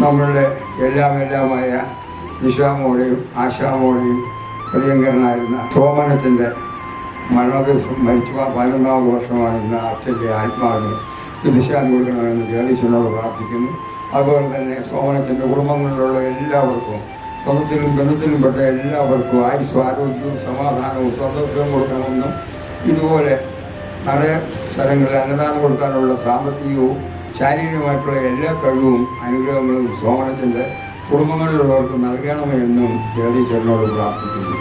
നമ്മളുടെ എല്ലാം എല്ലാമായ വിശ്വാമോടെയും ആശാമോടെയും പ്രിയങ്കരനായിരുന്ന സോമനത്തിന്റെ മരണദിവസം മരിച്ചു. പതിനൊന്നാമത് വർഷമായിരുന്ന അച്ഛന്റെ ആത്മാവിന് ദിശാൻ കൊടുക്കണമെന്ന് ജഗദീശനോട് പ്രാർത്ഥിക്കുന്നു. അതുപോലെ തന്നെ സോമനത്തിന്റെ കുടുംബങ്ങളിലുള്ള എല്ലാവർക്കും സ്വന്തത്തിലും ബന്ധത്തിലും പെട്ട എല്ലാവർക്കും ആയുസ് ആരോഗ്യവും സമാധാനവും സന്തോഷവും കൊടുക്കണമെന്നും ഇതുപോലെ നിറയെ സ്ഥലങ്ങളിൽ അന്നദാനം കൊടുക്കാനുള്ള സാമ്പത്തികവും ശാരീരികമായിട്ടുള്ള എല്ലാ കഴിവും അനുഗ്രഹങ്ങളും സോമനത്തിന്റെ കുടുംബങ്ങളിലുള്ളവർക്ക് നൽകണമെന്നും ജഗദീശ്വരനോട് പ്രാർത്ഥിക്കുന്നു.